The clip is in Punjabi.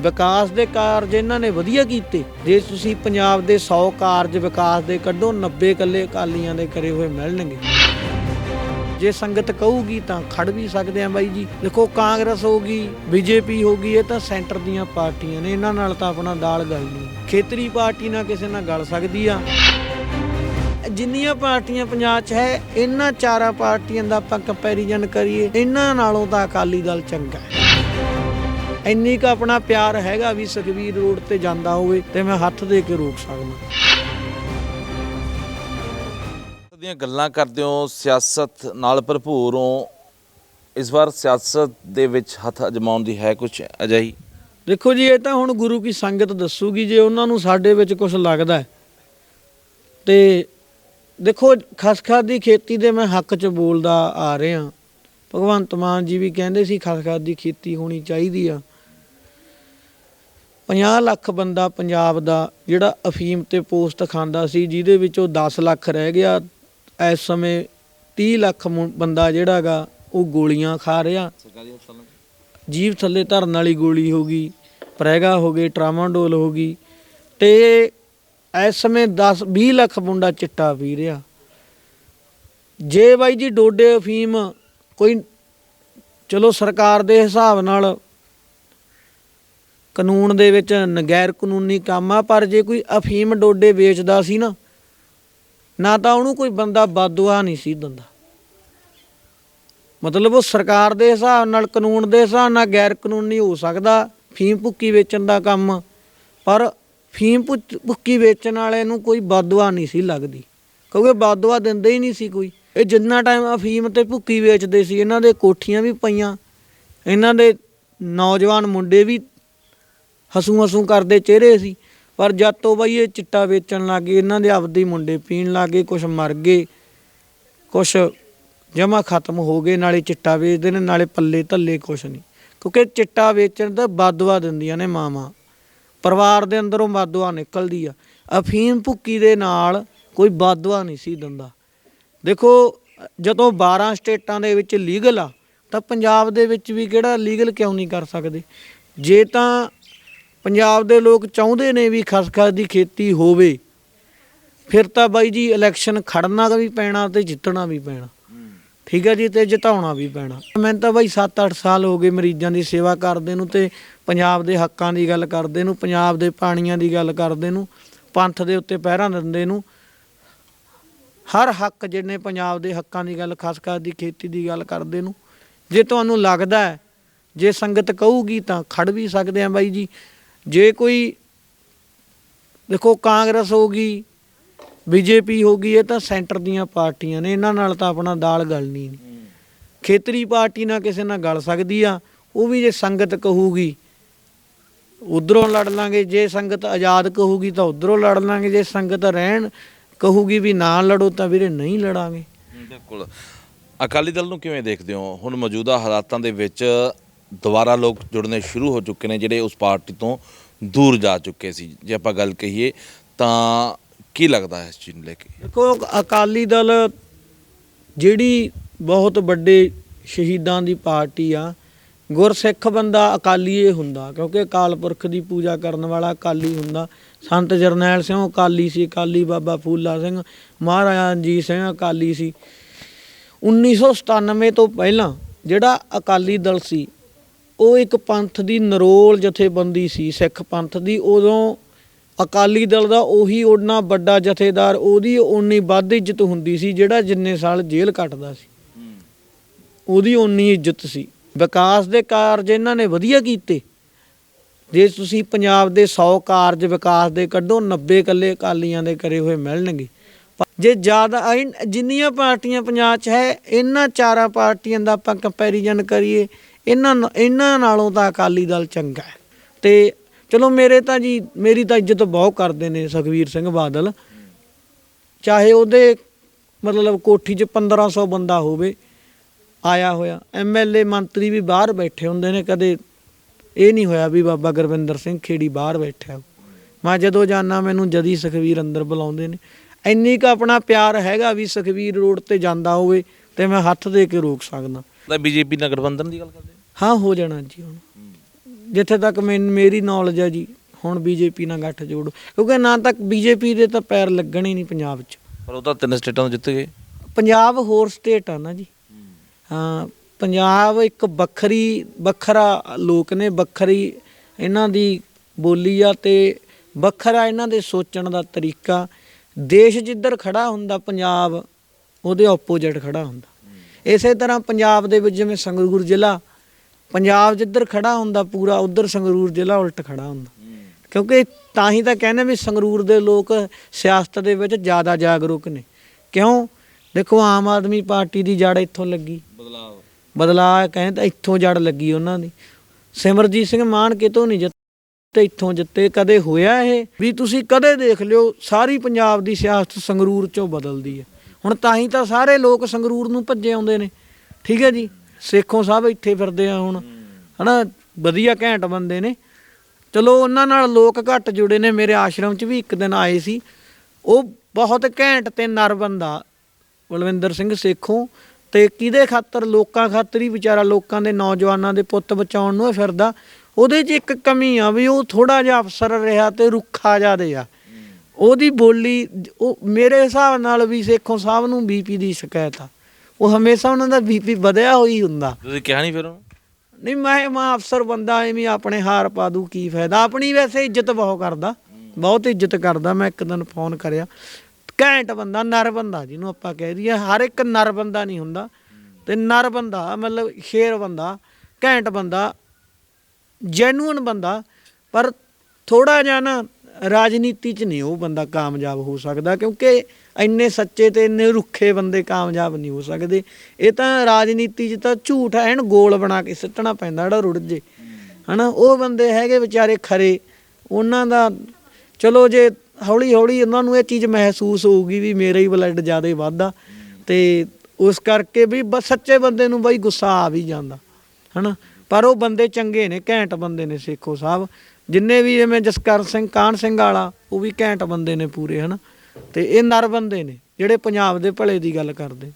ਵਿਕਾਸ ਦੇ ਕਾਰਜ ਇਹਨਾਂ ਨੇ ਵਧੀਆ ਕੀਤੇ। ਜੇ ਤੁਸੀਂ ਪੰਜਾਬ ਦੇ 100 ਕਾਰਜ ਵਿਕਾਸ ਦੇ ਕੱਢੋ 90 ਕੱਲੇ ਅਕਾਲੀਆਂ ਦੇ ਕਰੇ ਹੋਏ ਮਿਲਣਗੇ। ਜੇ ਸੰਗਤ ਕਹੂਗੀ ਤਾਂ ਖੜ ਵੀ ਸਕਦੇ ਆ ਬਾਈ ਜੀ। ਦੇਖੋ ਕਾਂਗਰਸ ਹੋਗੀ ਬੀਜੇਪੀ ਹੋਗੀ ਇਹ ਤਾਂ ਸੈਂਟਰ ਦੀਆਂ ਪਾਰਟੀਆਂ ਨੇ, ਇਹਨਾਂ ਨਾਲ ਤਾਂ ਆਪਣਾ ਦਾਲ ਗੱਲ ਨਹੀਂ। ਖੇਤਰੀ ਪਾਰਟੀ ਨਾਲ ਕਿਸੇ ਨਾਲ ਗੱਲ ਸਕਦੀ ਆ। ਜਿੰਨੀਆਂ ਪਾਰਟੀਆਂ ਪੰਜਾਬ 'ਚ ਹੈ, ਇਹਨਾਂ ਚਾਰਾਂ ਪਾਰਟੀਆਂ ਦਾ ਆਪਾਂ ਕੰਪੈਰੀਜ਼ਨ ਕਰੀਏ, ਇਹਨਾਂ ਨਾਲੋਂ ਤਾਂ ਅਕਾਲੀ ਦਲ ਚੰਗਾ ਹੈ। ਇੰਨੀ ਕੁ ਆਪਣਾ ਪਿਆਰ ਹੈਗਾ ਵੀ ਸੁਖਵੀਰ ਰੋਡ ਤੇ ਜਾਂਦਾ ਹੋਵੇ ਤੇ ਮੈਂ ਹੱਥ ਦੇ ਕੇ ਰੋਕ ਸਕਦਾ। ਦੀਆਂ ਗੱਲਾਂ ਕਰਦੇ ਹੋ ਸਿਆਸਤ ਨਾਲ ਭਰਪੂਰ ਹੋ। ਇਸ ਵਾਰ ਸਿਆਸਤ ਦੇ ਵਿੱਚ ਹੱਥ ਅਜਮਾਉਣ ਦੀ ਹੈ ਕੁਝ ਅਜਿਹੀ? ਦੇਖੋ ਜੀ ਇਹ ਤਾਂ ਹੁਣ ਗੁਰੂ ਕੀ ਸੰਗਤ ਦੱਸੂਗੀ ਜੇ ਉਹਨਾਂ ਨੂੰ ਸਾਡੇ ਵਿੱਚ ਕੁਝ ਲੱਗਦਾ। ਤੇ ਦੇਖੋ ਖਸਖਸ ਦੀ ਖੇਤੀ ਦੇ ਮੈਂ ਹੱਕ 'ਚ ਬੋਲਦਾ ਆ ਰਿਹਾ। ਭਗਵੰਤ ਮਾਨ ਜੀ ਵੀ ਕਹਿੰਦੇ ਸੀ ਖਸਖਸ ਦੀ ਖੇਤੀ ਹੋਣੀ ਚਾਹੀਦੀ ਆ। 50 ਲੱਖ ਬੰਦਾ ਪੰਜਾਬ ਦਾ ਜਿਹੜਾ ਅਫੀਮ ਤੇ ਪੋਸਟ ਖਾਂਦਾ ਸੀ, ਜਿਹਦੇ ਵਿੱਚੋਂ 10 ਲੱਖ ਰਹਿ ਗਿਆ, ਇਸ ਸਮੇਂ 30 ਲੱਖ ਮੁੰ- ਬੰਦਾ ਜਿਹੜਾਗਾ ਉਹ ਗੋਲੀਆਂ ਖਾ ਰਿਹਾ। ਜੀਵ ਥੱਲੇ ਧਰਨ ਵਾਲੀ ਗੋਲੀ ਹੋ ਗਈ ਪ੍ਰੈਗਾ ਹੋ ਗਈ ਟਰਾਮਾਡੋਲ ਹੋ ਗਈ, ਤੇ ਇਸ ਸਮੇਂ 10 20 ਲੱਖ ਮੁੰਡਾ ਚਿੱਟਾ ਪੀ ਰਿਹਾ। ਜੇ ਬਾਈ ਜੀ ਡੋਡੇ ਅਫੀਮ ਕੋਈ, ਚਲੋ ਸਰਕਾਰ ਦੇ ਹਿਸਾਬ ਨਾਲ ਕਾਨੂੰਨ ਦੇ ਵਿੱਚ ਨਗੈਰ ਕਾਨੂੰਨੀ ਕੰਮ ਆ, ਪਰ ਜੇ ਕੋਈ ਅਫੀਮ ਡੋਡੇ ਵੇਚਦਾ ਸੀ ਨਾ ਨਾ ਤਾਂ ਉਹਨੂੰ ਕੋਈ ਬੰਦਾ ਬਾਦੂਆ ਨਹੀਂ ਸੀ ਦਿੰਦਾ। ਮਤਲਬ ਉਹ ਸਰਕਾਰ ਦੇ ਹਿਸਾਬ ਨਾਲ, ਕਾਨੂੰਨ ਦੇ ਹਿਸਾਬ ਨਾਲ ਗੈਰ ਕਾਨੂੰਨੀ ਹੋ ਸਕਦਾ ਫੀਮ ਭੁੱਕੀ ਵੇਚਣ ਦਾ ਕੰਮ, ਪਰ ਫੀਮ ਭੁੱਚ- ਭੁੱਕੀ ਵੇਚਣ ਵਾਲੇ ਨੂੰ ਕੋਈ ਬਾਦੂਆ ਨਹੀਂ ਸੀ ਲੱਗਦੀ, ਕਿਉਂਕਿ ਬਾਦੂਆ ਦਿੰਦੇ ਹੀ ਨਹੀਂ ਸੀ ਕੋਈ। ਇਹ ਜਿੰਨਾ ਟਾਈਮ ਅਫੀਮ ਤੇ ਭੁੱਕੀ ਵੇਚਦੇ ਸੀ, ਇਹਨਾਂ ਦੇ ਕੋਠੀਆਂ ਵੀ ਪਈਆਂ, ਇਹਨਾਂ ਦੇ ਨੌਜਵਾਨ ਮੁੰਡੇ ਵੀ ਹਸੂ ਹਸੂ ਕਰਦੇ ਚਿਹਰੇ ਸੀ। ਪਰ ਜਦ ਤੋਂ ਬਈ ਇਹ ਚਿੱਟਾ ਵੇਚਣ ਲੱਗ ਗਏ, ਇਹਨਾਂ ਦੇ ਆਪਦੇ ਹੀ ਮੁੰਡੇ ਪੀਣ ਲੱਗ ਗਏ ਕੁਝ ਮਰ ਗਏ ਕੁਝ ਜਮਾ ਖਤਮ ਹੋ ਗਏ, ਨਾਲੇ ਚਿੱਟਾ ਵੇਚਦੇ ਨੇ, ਨਾਲੇ ਪੱਲੇ ਧੱਲੇ ਕੁਛ ਨਹੀਂ। ਕਿਉਂਕਿ ਚਿੱਟਾ ਵੇਚਣ ਦਾ ਬਾਦਵਾ ਦਿੰਦੀਆਂ ਨੇ ਮਾਵਾਂ। ਪਰਿਵਾਰ ਦੇ ਅੰਦਰੋਂ ਬਾਦਵਾ ਨਿਕਲਦੀ ਆ। ਅਫੀਮ ਭੁੱਕੀ ਦੇ ਨਾਲ ਕੋਈ ਬਾਦਵਾ ਨਹੀਂ ਸੀ ਦਿੰਦਾ। ਦੇਖੋ, ਜਦੋਂ 12 ਸਟੇਟਾਂ ਦੇ ਵਿੱਚ ਲੀਗਲ ਆ, ਤਾਂ ਪੰਜਾਬ ਦੇ ਵਿੱਚ ਵੀ ਕਿਹੜਾ ਲੀਗਲ ਕਿਉਂ ਨਹੀਂ ਕਰ ਸਕਦੇ? ਜੇ ਤਾਂ ਪੰਜਾਬ ਦੇ ਲੋਕ ਚਾਹੁੰਦੇ ਨੇ ਵੀ ਖਸਖਸ ਦੀ ਖੇਤੀ ਹੋਵੇ। ਫਿਰ ਤਾਂ ਬਾਈ ਜੀ ਇਲੈਕਸ਼ਨ ਖੜਨਾ ਵੀ ਪੈਣਾ ਤੇ ਜਿੱਤਣਾ ਵੀ ਪੈਣਾ। ਠੀਕ ਹੈ ਜੀ, ਤੇ ਜਿਤਾਉਣਾ ਵੀ ਪੈਣਾ। ਮੈਨੂੰ ਤਾਂ ਬਾਈ 7-8 ਸਾਲ ਹੋ ਗਏ ਮਰੀਜ਼ਾਂ ਦੀ ਸੇਵਾ ਕਰਦੇ ਨੂੰ ਤੇ ਪੰਜਾਬ ਦੇ ਹੱਕਾਂ ਦੀ ਗੱਲ ਕਰਦੇ ਨੂੰ, ਪੰਜਾਬ ਦੇ ਪਾਣੀਆਂ ਦੀ ਗੱਲ ਕਰਦੇ ਨੂੰ, ਪੰਥ ਦੇ ਉੱਤੇ ਪਹਿਰਾ ਦਿੰਦੇ ਨੂੰ। ਹਰ ਹੱਕ ਜਿਹਨੇ ਪੰਜਾਬ ਦੇ ਹੱਕਾਂ ਦੀ ਗੱਲ ਖਾਸ ਕਰ ਦੀ ਖੇਤੀ ਦੀ ਗੱਲ ਕਰਦੇ ਨੂੰ। ਜੇ ਤੁਹਾਨੂੰ ਲੱਗਦਾ ਜੇ ਸੰਗਤ ਕਹੂਗੀ ਤਾਂ ਖੜ ਵੀ ਸਕਦੇ ਆ ਬਾਈ ਜੀ। ਜੇ ਕੋਈ ਦੇਖੋ ਕਾਂਗਰਸ ਹੋਗੀ ਬੀਜੇਪੀ ਹੋਗੀ ਇਹ ਤਾਂ ਸੈਂਟਰ ਦੀਆਂ ਪਾਰਟੀਆਂ ਨੇ ਇਹਨਾਂ ਨਾਲ ਤਾਂ ਆਪਣਾ ਦਾਲ ਗਲਣੀ ਨਹੀਂ ਖੇਤਰੀ ਪਾਰਟੀ ਨਾਲ ਕਿਸੇ ਨਾਲ ਗੱਲ ਸਕਦੀ ਆ ਉਹ ਵੀ ਜੇ ਸੰਗਤ ਕਹੂਗੀ ਉਧਰੋਂ ਲੜ ਲਾਂਗੇ ਜੇ ਸੰਗਤ ਆਜ਼ਾਦ ਕਹੂਗੀ ਤਾਂ ਉਧਰੋਂ ਲੜ ਲਾਂਗੇ ਜੇ ਸੰਗਤ ਰਹਿਣ ਕਹੂਗੀ ਵੀ ਨਾ ਲੜੋ ਤਾਂ ਵੀਰੇ ਨਹੀਂ ਲੜਾਂਗੇ। ਬਿਲਕੁਲ। ਅਕਾਲੀ ਦਲ ਨੂੰ ਕਿਵੇਂ ਦੇਖਦੇ ਹੋ? ਹੁਣ ਮੌਜੂਦਾ ਹਾਲਾਤਾਂ ਦੇ ਵਿੱਚ ਦੁਬਾਰਾ ਲੋਕ ਜੁੜਨੇ ਸ਼ੁਰੂ ਹੋ ਚੁੱਕੇ ਨੇ, ਜਿਹੜੇ ਉਸ ਪਾਰਟੀ ਤੋਂ ਦੂਰ ਜਾ ਚੁੱਕੇ ਸੀ। ਜੇ ਆਪਾਂ ਗੱਲ ਕਹੀਏ ਤਾਂ ਕੀ ਲੱਗਦਾ ਹੈ ਇਸ ਚੀਜ਼ ਨੂੰ ਲੈ ਕੇ? ਦੇਖੋ, ਅਕਾਲੀ ਦਲ ਜਿਹੜੀ ਬਹੁਤ ਵੱਡੇ ਸ਼ਹੀਦਾਂ ਦੀ ਪਾਰਟੀ ਆ, ਗੁਰਸਿੱਖ ਬੰਦਾ ਅਕਾਲੀ ਇਹ ਹੁੰਦਾ, ਕਿਉਂਕਿ ਅਕਾਲ ਪੁਰਖ ਦੀ ਪੂਜਾ ਕਰਨ ਵਾਲਾ ਅਕਾਲੀ ਹੁੰਦਾ। ਸੰਤ ਜਰਨੈਲ ਸਿੰਘ ਅਕਾਲੀ ਸੀ, ਅਕਾਲੀ ਬਾਬਾ ਫੂਲਾ ਸਿੰਘ, ਮਹਾਰਾਜਾ ਰਣਜੀਤ ਸਿੰਘ ਅਕਾਲੀ ਸੀ। 1997 ਤੋਂ ਪਹਿਲਾਂ ਜਿਹੜਾ ਅਕਾਲੀ ਦਲ ਸੀ ਉਹ ਇੱਕ ਪੰਥ ਦੀ ਨਰੋਲ ਜਥੇਬੰਦੀ ਸੀ, ਸਿੱਖ ਪੰਥ ਦੀ। ਉਦੋਂ ਅਕਾਲੀ ਦਲ ਦਾ ਉਹੀ ਓਨਾ ਵੱਡਾ ਜਥੇਦਾਰ, ਉਹਦੀ ਓਨੀ ਵੱਧ ਇੱਜ਼ਤ ਹੁੰਦੀ ਸੀ, ਜਿਹੜਾ ਜਿੰਨੇ ਸਾਲ ਜੇਲ੍ਹ ਕੱਟਦਾ ਸੀ। ਉਹਦੀ ਓਨੀ ਇੱਜ਼ਤ ਸੀ। ਵਿਕਾਸ ਦੇ ਕਾਰਜ ਇਹਨਾਂ ਨੇ ਵਧੀਆ ਕੀਤੇ। ਜੇ ਤੁਸੀਂ ਪੰਜਾਬ ਦੇ 100 ਕਾਰਜ ਵਿਕਾਸ ਦੇ ਕੱਢੋ 90 ਕੱਲੇ ਅਕਾਲੀਆਂ ਦੇ ਕਰੇ ਹੋਏ ਮਿਲਣਗੇ। ਜੇ ਜ਼ਿਆਦਾ ਜਿੰਨੀਆਂ ਪਾਰਟੀਆਂ ਪੰਜਾਬ 'ਚ ਹੈ, ਇਹਨਾਂ ਚਾਰਾਂ ਪਾਰਟੀਆਂ ਦਾ ਆਪਾਂ ਕੰਪੈਰੀਜ਼ਨ ਕਰੀਏ ਇਹਨਾਂ ਇਹਨਾਂ ਨਾਲੋਂ ਤਾਂ ਅਕਾਲੀ ਦਲ ਚੰਗਾ ਹੈ। ਤੇ ਚਲੋ ਮੇਰੇ ਤਾਂ ਜੀ, ਮੇਰੀ ਤਾਂ ਇੱਜ਼ਤ ਬਹੁਤ ਕਰਦੇ ਨੇ ਸੁਖਵੀਰ ਸਿੰਘ ਬਾਦਲ। ਚਾਹੇ ਉਹਦੇ ਮਤਲਬ ਕੋਠੀ 'ਚ 1500 ਬੰਦਾ ਹੋਵੇ, ਆਇਆ ਹੋਇਆ। ਐਮਐਲਏ ਮੰਤਰੀ ਵੀ ਬਾਹਰ ਬੈਠੇ ਹੁੰਦੇ ਨੇ, ਕਦੇ ਇਹ ਨਹੀਂ ਹੋਇਆ ਵੀ ਬਾਬਾ ਗੁਰਵਿੰਦਰ ਸਿੰਘ ਖੇੜੀ ਬਾਹਰ ਬੈਠਾ ਮੈਂ ਜਦੋਂ ਜਾਣਾ ਮੈਨੂੰ ਜਦੀ ਸੁਖਵੀਰ ਅੰਦਰ ਬੁਲਾਉਂਦੇ ਨੇ। ਇੰਨੀ ਕੁ ਆਪਣਾ ਪਿਆਰ ਹੈਗਾ ਵੀ ਸੁਖਵੀਰ ਰੋਡ ਤੇ ਜਾਂਦਾ ਹੋਵੇ, ਤੇ ਮੈਂ ਹੱਥ ਦੇ ਕੇ ਰੋਕ ਸਕਦਾ। ਤਾਂ ਬੀਜੇਪੀ ਨਾਲ ਗਠਬੰਧਨ ਦੀ ਗੱਲ ਕਰਦੇ ਹਾਂ ਹੋ ਜਾਣਾ ਜੀ ਹੁਣ। ਜਿੱਥੇ ਤੱਕ ਮੈਨ- ਮੇਰੀ ਨੌਲੇਜ ਹੈ ਜੀ ਹੁਣ ਬੀਜੇਪੀ ਨਾਲ ਗੱਠ ਜੋੜ। ਕਿਉਂਕਿ ਨਾ ਤੱਕ ਬੀਜੇਪੀ ਦੇ ਤਾਂ ਪੈਰ ਲੱਗਣ ਹੀ ਨਹੀਂ ਪੰਜਾਬ 'ਚ। ਪਰ ਉਹ ਤਾਂ ਤਿੰਨ ਸਟੇਟਾਂ ਤੋਂ ਜਿੱਤ ਗਏ। ਪੰਜਾਬ ਹੋਰ ਸਟੇਟ ਆ ਨਾ ਜੀ। ਹਾਂ ਪੰਜਾਬ ਇੱਕ ਵੱਖਰੀ ਵੱਖਰਾ ਲੋਕ ਨੇ ਵੱਖਰੀ ਇਹਨਾਂ ਦੀ ਬੋਲੀ ਆ ਤੇ ਵੱਖਰਾ ਇਹਨਾਂ ਦੇ ਸੋਚਣ ਦਾ ਤਰੀਕਾ। ਦੇਸ਼ ਜਿੱਧਰ ਖੜਾ ਹੁੰਦਾ ਪੰਜਾਬ ਉਹਦੇ ਆਪੋਜੀਟ ਖੜਾ ਹੁੰਦਾ। ਇਸੇ ਤਰ੍ਹਾਂ ਪੰਜਾਬ ਦੇ ਵਿੱਚ ਜਿਵੇਂ ਸੰਗਰੂਰ ਜ਼ਿਲ੍ਹਾ ਪੰਜਾਬ ਜਿੱਧਰ ਖੜਾ ਹੁੰਦਾ ਪੂਰਾ ਉਧਰ ਸੰਗਰੂਰ ਜ਼ਿਲ੍ਹਾ ਉਲਟ ਖੜਾ ਹੁੰਦਾ। ਕਿਉਂਕਿ ਤਾਂ ਹੀ ਤਾਂ ਕਹਿੰਦੇ ਵੀ ਸੰਗਰੂਰ ਦੇ ਲੋਕ ਸਿਆਸਤ ਦੇ ਵਿੱਚ ਜ਼ਿਆਦਾ ਜਾਗਰੂਕ ਨੇ। ਕਿਉਂ? ਦੇਖੋ ਆਮ ਆਦਮੀ ਪਾਰਟੀ ਦੀ ਜੜ ਇੱਥੋਂ ਲੱਗੀ। ਬਦਲਾਅ ਬਦਲਾਅ ਕਹਿੰਦੇ ਇੱਥੋਂ ਜੜ ਲੱਗੀ ਉਹਨਾਂ ਦੀ। ਸਿਮਰਜੀਤ ਸਿੰਘ ਮਾਨ ਕਿਤੋਂ ਨਹੀਂ ਜਿੱਤੇ ਇੱਥੋਂ ਜਿੱਤੇ ਕਦੇ ਹੋਇਆ ਇਹ? ਵੀ ਤੁਸੀਂ ਕਦੇ ਦੇਖ ਲਿਓ ਸਾਰੀ ਪੰਜਾਬ ਦੀ ਸਿਆਸਤ ਸੰਗਰੂਰ ਚੋਂ ਬਦਲਦੀ ਹੈ। ਹੁਣ ਤਾਂ ਹੀ ਤਾਂ ਸਾਰੇ ਲੋਕ ਸੰਗਰੂਰ ਨੂੰ ਭੱਜੇ ਆਉਂਦੇ ਨੇ। ਠੀਕ ਹੈ ਜੀ? ਸੇਖੋਂ ਸਾਹਿਬ ਇੱਥੇ ਫਿਰਦੇ ਆ ਹੁਣ। ਹਨਾ? ਵਧੀਆ ਘੈਂਟ ਬੰਦੇ ਨੇ। ਚਲੋ, ਉਹਨਾਂ ਨਾਲ ਲੋਕ ਘੱਟ ਜੁੜੇ ਨੇ। ਮੇਰੇ ਆਸ਼ਰਮ 'ਚ ਵੀ ਇੱਕ ਦਿਨ ਆਏ ਸੀ। ਉਹ ਬਹੁਤ ਘੈਂਟ ਤੇ ਨਰ ਬੰਦਾ, ਬਲਵਿੰਦਰ ਸਿੰਘ ਸੇਖੋਂ। ਤੇ ਕਿਹਦੇ ਖਾਤਰ? ਲੋਕਾਂ ਖਾਤਰ ਹੀ ਵਿਚਾਰਾ, ਲੋਕਾਂ ਦੇ ਨੌਜਵਾਨਾਂ ਦੇ ਪੁੱਤ ਬਚਾਉਣ ਨੂੰ ਫਿਰਦਾ। ਉਹਦੇ 'ਚ ਇੱਕ ਕਮੀ ਆ ਵੀ ਉਹ ਥੋੜਾ ਜਿਹਾ ਅਫਸਰ ਰਿਹਾ ਤੇ ਰੁੱਖਾ ਜਿਆਦੇ ਆ। ਉਹਦੀ ਬੋਲੀ ਉਹ ਮੇਰੇ ਹਿਸਾਬ ਨਾਲ ਵੀ ਸੇਖੋਂ ਸਾਹਿਬ ਨੂੰ ਬੀਪੀ ਦੀ ਸ਼ਿਕਾਇਤ ਆ। ਉਹ ਹਮੇਸ਼ਾ ਉਹਨਾਂ ਦਾ ਬੀਪੀ ਵਧਿਆ ਹੋਈ ਹੁੰਦਾ। ਤੁਸੀਂ ਕਿਹਾ ਨਹੀਂ ਫਿਰ ਉਹਨੂੰ? ਨਹੀਂ ਮੈਂ ਮੈਂ ਅਫਸਰ ਬੰਦਾ ਐਵੇਂ ਆਪਣੇ ਹਾਰ ਪਾ ਦੂ ਕੀ ਫਾਇਦਾ? ਆਪਣੀ ਵੈਸੇ ਇੱਜ਼ਤ ਬਹੁਤ ਕਰਦਾ ਬਹੁਤ ਇੱਜ਼ਤ ਕਰਦਾ। ਮੈਂ ਇੱਕ ਦਿਨ ਫੋਨ ਕਰਿਆ। ਘੈਂਟ ਬੰਦਾ ਨਰ ਬੰਦਾ ਜਿਹਨੂੰ ਆਪਾਂ ਕਹਿ ਦਈਏ। ਹਰ ਇੱਕ ਨਰ ਬੰਦਾ ਨਹੀਂ ਹੁੰਦਾ। ਤੇ ਨਰ ਬੰਦਾ ਮਤਲਬ ਸ਼ੇਰ ਬੰਦਾ ਘੈਂਟ ਬੰਦਾ ਜੈਨੂਨ ਬੰਦਾ। ਪਰ ਥੋੜਾ ਜਿਹਾ ਨਾ ਰਾਜਨੀਤੀ 'ਚ ਨਹੀਂ ਉਹ ਬੰਦਾ ਕਾਮਯਾਬ ਹੋ ਸਕਦਾ, ਕਿਉਂਕਿ ਇੰਨੇ ਸੱਚੇ ਤੇ ਇੰਨੇ ਰੁੱਖੇ ਬੰਦੇ ਕਾਮਯਾਬ ਨਹੀਂ ਹੋ ਸਕਦੇ। ਇਹ ਤਾਂ ਰਾਜਨੀਤੀ 'ਚ ਤਾਂ ਝੂਠ ਐਨ ਗੋਲ ਬਣਾ ਕੇ ਸਿੱਟਣਾ ਪੈਂਦਾ ਜਿਹੜਾ ਰੁੜ ਜੇ। ਹਨਾ, ਉਹ ਬੰਦੇ ਹੈਗੇ ਵਿਚਾਰੇ ਖਰੇ। ਉਹਨਾਂ ਦਾ ਚਲੋ ਜੇ ਹੌਲੀ ਹੌਲੀ ਉਹਨਾਂ ਨੂੰ ਇਹ ਚੀਜ਼ ਮਹਿਸੂਸ ਹੋਊਗੀ ਵੀ ਮੇਰਾ ਹੀ ਬਲੱਡ ਜ਼ਿਆਦਾ ਵੱਧਦਾ, ਤੇ ਉਸ ਕਰਕੇ ਵੀ ਬਸ ਸੱਚੇ ਬੰਦੇ ਨੂੰ ਬਈ ਗੁੱਸਾ ਆ ਵੀ ਜਾਂਦਾ। ਹਨਾ, ਪਰ ਉਹ ਬੰਦੇ ਚੰਗੇ ਨੇ, ਘੈਂਟ ਬੰਦੇ ਨੇ, ਸੇਖੋ ਸਾਹਿਬ। ਜਿੰਨੇ ਵੀ ਜਿਵੇਂ ਜਸਕਰ ਸਿੰਘ, ਕਾਹਨ ਸਿੰਘ ਵਾਲਾ, ਉਹ ਵੀ ਘੈਂਟ ਬੰਦੇ ਨੇ ਪੂਰੇ, ਹਨਾ? ਤੇ ਇਹ ਨਰ ਬੰਦੇ ਨੇ, ਜਿਹੜੇ ਪੰਜਾਬ ਦੇ ਭਲੇ ਦੀ ਗੱਲ ਕਰਦੇ।